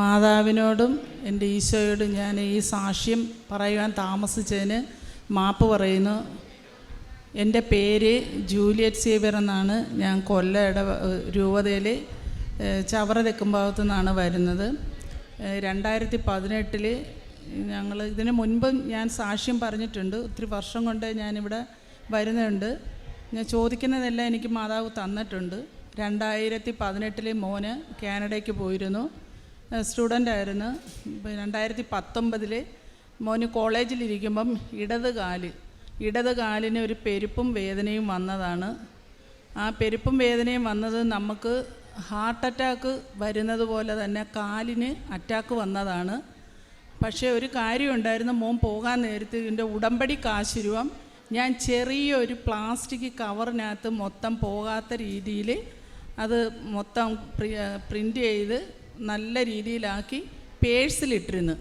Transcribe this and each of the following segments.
മാതാവിനോടും എന്റെ ഈശോയോടും ഞാൻ ഈ സാക്ഷ്യം പറയുവാൻ താമസിച്ചതിന് മാപ്പ് പറയുന്നു. എന്റെ പേര് ജൂലിയറ്റ് സേവ്യർ എന്നാണ്. ഞാൻ കൊല്ലയുടെ രൂപതയിൽ ചവറ തെക്കുംഭാഗത്തു നിന്നാണ് വരുന്നത്. രണ്ടായിരത്തി പതിനെട്ടിൽ ഞങ്ങൾ ഇതിന് മുൻപും ഞാൻ സാക്ഷ്യം പറഞ്ഞിട്ടുണ്ട്. ഒത്തിരി വർഷം കൊണ്ട് ഞാനിവിടെ വരുന്നുണ്ട്. ഞാൻ ചോദിക്കുന്നതെല്ലാം എനിക്ക് മാതാവ് തന്നിട്ടുണ്ട്. രണ്ടായിരത്തി പതിനെട്ടിൽ മോന് കാനഡയ്ക്ക് പോയിരുന്നു. സ്റ്റുഡന്റ് ആയിരുന്നു. ഇപ്പം രണ്ടായിരത്തി പത്തൊമ്പതിൽ മോന് കോളേജിലിരിക്കുമ്പം ഇടത് കാൽ ഇടത് കാലിന് ഒരു പെരുപ്പും വേദനയും വന്നതാണ്. ആ പെരുപ്പും വേദനയും വന്നത് നമുക്ക് ഹാർട്ട് അറ്റാക്ക് വരുന്നത് പോലെ തന്നെ കാലിന് അറ്റാക്ക് വന്നതാണ്. പക്ഷേ ഒരു കാര്യം കാര്യമുണ്ടായിരുന്നു മോൻ പോകാൻ നേരത്ത് ഇതിന്റെ ഉടമ്പടി കാശുരുവം. ഞാൻ ചെറിയൊരു പ്ലാസ്റ്റിക് കവറിനകത്ത് മൊത്തം പോകാത്ത രീതിയിൽ അത് മൊത്തം പ്രിന്റ് ചെയ്ത് നല്ല രീതിയിലാക്കി പേഴ്സിലിട്ടിരുന്നു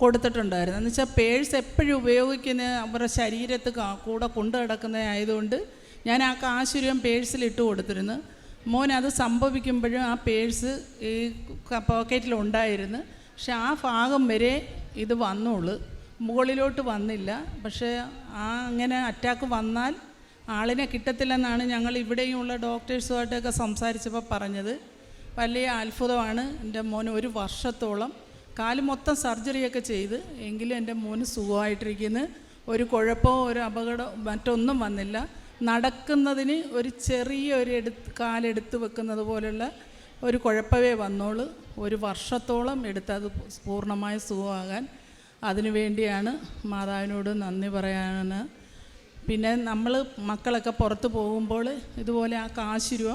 കൊടുത്തിട്ടുണ്ടായിരുന്നു. എന്ന് വെച്ചാൽ പേഴ്സ് എപ്പോഴും ഉപയോഗിക്കുന്ന അവരുടെ ശരീരത്ത് കൂടെ കൊണ്ടു കിടക്കുന്നതായതുകൊണ്ട് ഞാൻ ആ കാശുരം പേഴ്സിലിട്ട് കൊടുത്തിരുന്നു. മോൻ അത് സംഭവിക്കുമ്പോഴും ആ പേഴ്സ് ഈ പോക്കറ്റിലുണ്ടായിരുന്നു. പക്ഷെ ആ ഭാഗം വരെ ഇത് വന്നോളൂ മുകളിലോട്ട് വന്നില്ല. പക്ഷേ ആ അങ്ങനെ അറ്റാക്ക് വന്നാൽ ആളിനെ കിട്ടത്തില്ലെന്നാണ് ഞങ്ങൾ ഇവിടെയുള്ള ഡോക്ടേഴ്സുമായിട്ടൊക്കെ സംസാരിച്ചപ്പോൾ പറഞ്ഞത്. വലിയ അത്ഭുതമാണ് എന്റെ മോൻ ഒരു വർഷത്തോളം കാൽ മൊത്തം സർജറിയൊക്കെ ചെയ്ത് എങ്കിലും എന്റെ മോന് സുഖമായിട്ടിരിക്കുന്നു. ഒരു കുഴപ്പമോ ഒരു അപകടമോ മറ്റൊന്നും വന്നില്ല. നടക്കുന്നതിന് ഒരു ചെറിയ ഒരു എടുത്ത് കാലെടുത്ത് വെക്കുന്നത് പോലുള്ള ഒരു കുഴപ്പമേ വന്നോളൂ. ഒരു വർഷത്തോളം എടുത്തത് പൂർണമായ സുഖമാകാൻ അതിനു വേണ്ടിയാണ് മാതാവിനോട് നന്ദി പറയാനാണ് പിന്നെ നമ്മൾ മക്കളൊക്കെ പുറത്ത് പോകുമ്പോൾ ഇതുപോലെ ആ കാശ് രൂപ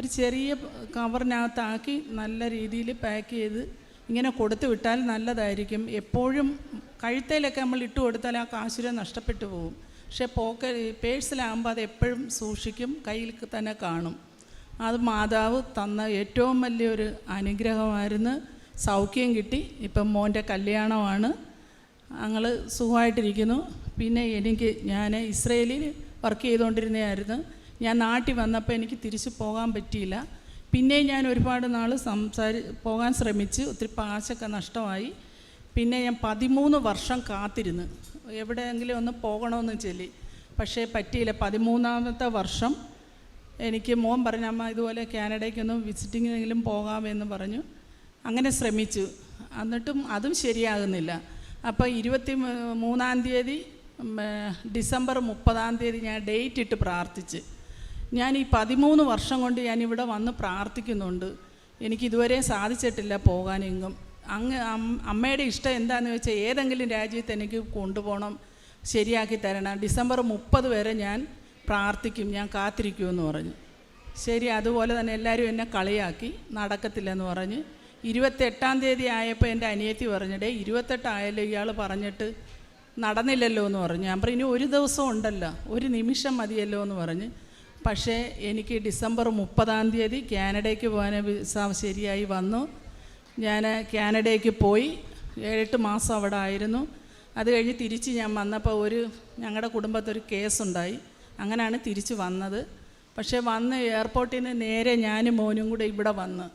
ഒരു ചെറിയ കവറിനകത്താക്കി നല്ല രീതിയിൽ പാക്ക് ചെയ്ത് ഇങ്ങനെ കൊടുത്തു വിട്ടാൽ നല്ലതായിരിക്കും. എപ്പോഴും കഴുത്തേലൊക്കെ നമ്മൾ ഇട്ട് കൊടുത്താൽ ആ കാശുരം നഷ്ടപ്പെട്ടു പോകും. പക്ഷേ പോക്ക പേഴ്സിലാകുമ്പോൾ അത് എപ്പോഴും സൂക്ഷിക്കും കയ്യിൽ തന്നെ കാണും. അത് മാതാവ് തന്ന ഏറ്റവും വലിയൊരു അനുഗ്രഹമായിരുന്നു. സൗഖ്യം കിട്ടി. ഇപ്പം മോന്റെ കല്യാണമാണ്. ഞങ്ങൾ സുഖമായിട്ടിരിക്കുന്നു. പിന്നെ എനിക്ക് ഞാൻ ഇസ്രയേലിൽ വർക്ക് ചെയ്തുകൊണ്ടിരുന്നതായിരുന്നു. ഞാൻ നാട്ടിൽ വന്നപ്പോൾ എനിക്ക് തിരിച്ചു പോകാൻ പറ്റിയില്ല. പിന്നെ ഞാൻ ഒരുപാട് നാൾ സംസാരി പോകാൻ ശ്രമിച്ച് ഒത്തിരി പാശൊക്കെ നഷ്ടമായി. പിന്നെ ഞാൻ പതിമൂന്ന് വർഷം കാത്തിരുന്ന്. എവിടെയെങ്കിലും ഒന്ന് പോകണമെന്ന് ചൊല്ലി. പക്ഷേ പറ്റിയില്ല. പതിമൂന്നാമത്തെ വർഷം എനിക്ക് മോൻ പറഞ്ഞു അമ്മ ഇതുപോലെ കാനഡയ്ക്കൊന്നും വിസിറ്റിങ്ങിനെങ്കിലും പോകാമെന്ന് പറഞ്ഞു. അങ്ങനെ ശ്രമിച്ചു. എന്നിട്ടും അതും ശരിയാകുന്നില്ല. അപ്പോൾ ഇരുപത്തി മൂന്നാം തീയതി ഡിസംബർ മുപ്പതാം തീയതി ഞാൻ ഡേറ്റ് ഇട്ട് പ്രാർത്ഥിച്ച്. ഞാൻ ഈ പതിമൂന്ന് വർഷം കൊണ്ട് ഞാൻ ഇവിടെ വന്ന് പ്രാർത്ഥിക്കുന്നുണ്ട്. എനിക്ക് ഇതുവരെ സാധിച്ചിട്ടില്ല പോകാനെങ്കും അങ്ങ് അമ്മയുടെ ഇഷ്ടം എന്താണെന്ന് വെച്ചാൽ ഏതെങ്കിലും രാജ്യത്ത് എനിക്ക് കൊണ്ടുപോകണം ശരിയാക്കി തരണം. ഡിസംബർ മുപ്പത് വരെ ഞാൻ പ്രാർത്ഥിക്കും ഞാൻ കാത്തിരിക്കുമെന്ന് പറഞ്ഞു. ശരി അതുപോലെ തന്നെ എല്ലാവരും എന്നെ കളിയാക്കി നടക്കത്തില്ലെന്ന് പറഞ്ഞ്. ഇരുപത്തെട്ടാം തീയതി ആയപ്പോൾ എന്റെ അനിയത്തി പറഞ്ഞിടേ ഇരുപത്തെട്ടായാലും ഇയാൾ പറഞ്ഞിട്ട് നടന്നില്ലല്ലോ എന്ന് പറഞ്ഞു. ഞാൻ പറഞ്ഞു ഇനി ഒരു ദിവസം ഉണ്ടല്ലോ ഒരു നിമിഷം മതിയല്ലോ എന്ന് പറഞ്ഞ്. പക്ഷേ എനിക്ക് ഡിസംബർ മുപ്പതാം തീയതി കാനഡയ്ക്ക് പോകാൻ വിസ ശരിയായി വന്നു. ഞാൻ കാനഡയ്ക്ക് പോയി. ഏഴെട്ട് മാസം അവിടെ ആയിരുന്നു. അത് കഴിഞ്ഞ് തിരിച്ച് ഞാൻ വന്നപ്പോൾ ഒരു ഞങ്ങളുടെ കുടുംബത്തൊരു കേസുണ്ടായി. അങ്ങനെയാണ് തിരിച്ച് വന്നത്. പക്ഷേ വന്ന് എയർപോർട്ടിൽ നിന്ന് നേരെ ഞാനും മോനും കൂടെ ഇവിടെ വന്ന്.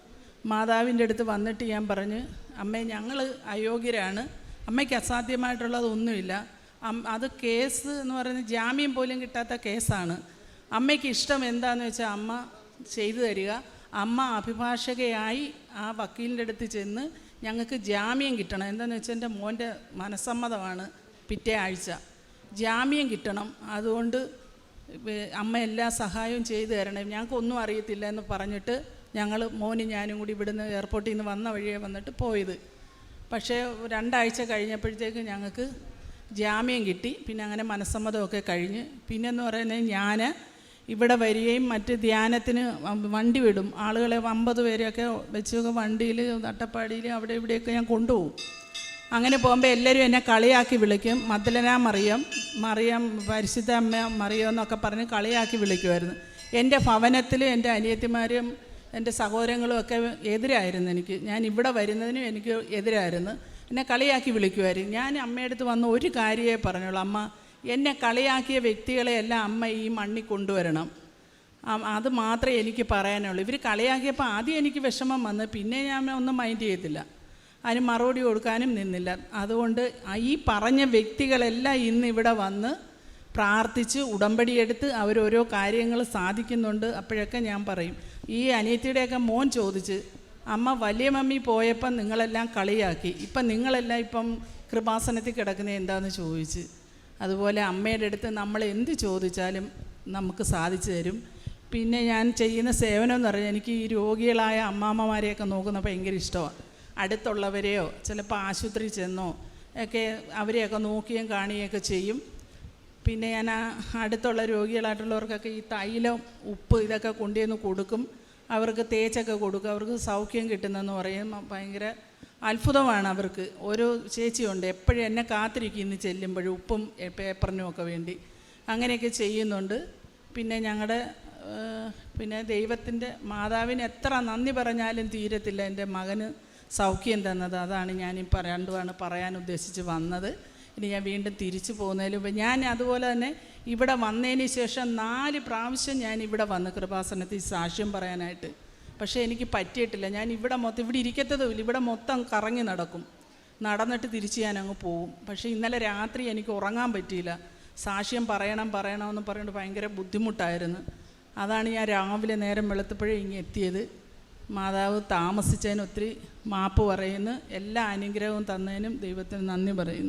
മാതാവിന്റെ അടുത്ത് വന്നിട്ട് ഞാൻ പറഞ്ഞ് അമ്മേ ഞങ്ങൾ അയോഗ്യരാണ്. അമ്മയ്ക്ക് അസാധ്യമായിട്ടുള്ളതൊന്നുമില്ല. അത് കേസ് എന്ന് പറയുന്നത് ജാമ്യം പോലും കിട്ടാത്ത കേസാണ്. അമ്മയ്ക്ക് ഇഷ്ടം എന്താണെന്ന് വെച്ചാൽ അമ്മ ചെയ്തു തരിക. അമ്മ അഭിഭാഷകയായി ആ വക്കീലിന്റെ അടുത്ത് ചെന്ന് ഞങ്ങൾക്ക് ജാമ്യം കിട്ടണം. എന്താണെന്ന് വെച്ചാൽ എന്റെ മോന്റെ മനസ്സമ്മതമാണ് പിറ്റേ ആഴ്ച. ജാമ്യം കിട്ടണം. അതുകൊണ്ട് അമ്മ എല്ലാ സഹായവും ചെയ്തു തരണം. ഞങ്ങൾക്കൊന്നും അറിയത്തില്ല എന്ന് പറഞ്ഞിട്ട് ഞങ്ങൾ മോനും ഞാനും കൂടി ഇവിടുന്ന് എയർപോർട്ടിൽ നിന്ന് വന്ന വഴിയെ വന്നിട്ട് പോയത്. പക്ഷേ രണ്ടാഴ്ച കഴിഞ്ഞപ്പോഴത്തേക്ക് ഞങ്ങൾക്ക് ജാമ്യം കിട്ടി. പിന്നെ അങ്ങനെ മനസ്സമ്മതമൊക്കെ കഴിഞ്ഞ്. പിന്നെന്ന് പറയുന്നത് ഞാൻ ഇവിടെ വരികയും മറ്റ് ധ്യാനത്തിന് വണ്ടി വിടും. ആളുകളെ അമ്പത് പേരെയൊക്കെ വെച്ചൊക്കെ വണ്ടിയിൽ അട്ടപ്പാടിയിൽ അവിടെ ഇവിടെയൊക്കെ ഞാൻ കൊണ്ടുപോകും. അങ്ങനെ പോകുമ്പോൾ എല്ലാവരും എന്നെ കളിയാക്കി വിളിക്കും. മദ്ദലന മറിയം മറിയം പരിശുദ്ധ അമ്മ മറിയം എന്നൊക്കെ പറഞ്ഞ് കളിയാക്കി വിളിക്കുമായിരുന്നു എന്റെ ഭവനത്തിൽ എന്റെ അനിയത്തിമാരും എന്റെ സഹോദരങ്ങളും ഒക്കെ എതിരായിരുന്നു എനിക്ക്. ഞാൻ ഇവിടെ വരുന്നതിനും എനിക്ക് എതിരായിരുന്നു. എന്നെ കളിയാക്കി വിളിക്കുമായിരുന്നു ഞാൻ അമ്മയടുത്ത് വന്ന ഒരു കാര്യമേ പറഞ്ഞുള്ളൂ. അമ്മ എന്നെ കളിയാക്കിയ വ്യക്തികളെയെല്ലാം അമ്മ ഈ മണ്ണിൽ കൊണ്ടുവരണം. അത് മാത്രമേ എനിക്ക് പറയാനുള്ളൂ. ഇവർ കളിയാക്കിയപ്പോൾ ആദ്യം എനിക്ക് വിഷമം വന്ന് പിന്നെ ഞാൻ ഒന്നും മൈൻഡ് ചെയ്തില്ല അതിന് മറുപടി കൊടുക്കാനും നിന്നില്ല. അതുകൊണ്ട് ഈ പറഞ്ഞ വ്യക്തികളെല്ലാം ഇന്ന് ഇവിടെ വന്ന് പ്രാർത്ഥിച്ച് ഉടമ്പടിയെടുത്ത് അവരോരോ കാര്യങ്ങൾ സാധിക്കുന്നുണ്ട്. അപ്പോഴൊക്കെ ഞാൻ പറയും ഈ അനിയത്തിയുടെയൊക്കെ മോൻ ചോദിച്ച് അമ്മ വലിയ മമ്മി പോയപ്പം നിങ്ങളെല്ലാം കളിയാക്കി. ഇപ്പം നിങ്ങളെല്ലാം ഇപ്പം കൃപാസനത്തിൽ കിടക്കുന്നത് എന്താണെന്ന് ചോദിച്ച് അതുപോലെ അമ്മയുടെ അടുത്ത് നമ്മൾ എന്ത് ചോദിച്ചാലും നമുക്ക് സാധിച്ചു തരും. പിന്നെ ഞാൻ ചെയ്യുന്ന സേവനം എന്ന് പറഞ്ഞാൽ എനിക്ക് ഈ രോഗികളായ അമ്മാമ്മമാരെയൊക്കെ നോക്കുന്ന ഭയങ്കര ഇഷ്ടമാണ്. അടുത്തുള്ളവരെയോ ചിലപ്പോൾ ആശുപത്രി ചെന്നോ ഒക്കെ അവരെയൊക്കെ നോക്കുകയും കാണുകയൊക്കെ ചെയ്യും. പിന്നെ ഞാൻ ആ അടുത്തുള്ള രോഗികളായിട്ടുള്ളവർക്കൊക്കെ ഈ തൈലം ഉപ്പ് ഇതൊക്കെ കൊണ്ടുവന്ന് കൊടുക്കും. അവർക്ക് തേച്ചൊക്കെ കൊടുക്കും. അവർക്ക് സൗഖ്യം കിട്ടുന്നെന്ന് പറയും ഭയങ്കര അത്ഭുതമാണ് അവർക്ക്. ഓരോ ചേച്ചിയുണ്ട്. എപ്പോഴും എന്നെ കാത്തിരിക്കും ഇന്ന് ചെല്ലുമ്പോഴും ഉപ്പും പേപ്പറിനും ഒക്കെ വേണ്ടി. അങ്ങനെയൊക്കെ ചെയ്യുന്നുണ്ട്. പിന്നെ ഞങ്ങളുടെ പിന്നെ ദൈവത്തിന്റെ മാതാവിന് എത്ര നന്ദി പറഞ്ഞാലും തീരത്തില്ല. എന്റെ മകന് സൗഖ്യം തന്നത് അതാണ് ഞാൻ ഈ രണ്ടുമാണ് പറയാൻ ഉദ്ദേശിച്ച് വന്നത്. ഇനി ഞാൻ വീണ്ടും തിരിച്ചു പോകുന്നതിന് മുമ്പ് ഞാൻ അതുപോലെ തന്നെ ഇവിടെ വന്നതിന് ശേഷം നാല് പ്രാവശ്യം ഞാൻ ഇവിടെ വന്ന് കൃപാസനത്തിൽ സാക്ഷ്യം പറയാനായിട്ട് പക്ഷേ എനിക്ക് പറ്റിയിട്ടില്ല. ഞാൻ ഇവിടെ മൊത്തം ഇവിടെ ഇരിക്കത്തതുമില്ല ഇവിടെ മൊത്തം കറങ്ങി നടക്കും. നടന്നിട്ട് തിരിച്ച് ഞാൻ അങ്ങ് പോവും. പക്ഷേ ഇന്നലെ രാത്രി എനിക്ക് ഉറങ്ങാൻ പറ്റിയില്ല. സാക്ഷ്യം പറയണം പറയണമെന്ന് പറഞ്ഞിട്ട് ഭയങ്കര ബുദ്ധിമുട്ടായിരുന്നു. അതാണ് ഞാൻ രാവിലെ നേരം വെളുത്തപ്പോഴേ ഇങ്ങനെ എത്തിയത്. മാതാവ് താമസിച്ചതിന് ഒത്തിരി മാപ്പ് പറയുന്നു. എല്ലാ അനുഗ്രഹവും തന്നതിനും ദൈവത്തിന് നന്ദി പറയുന്നു.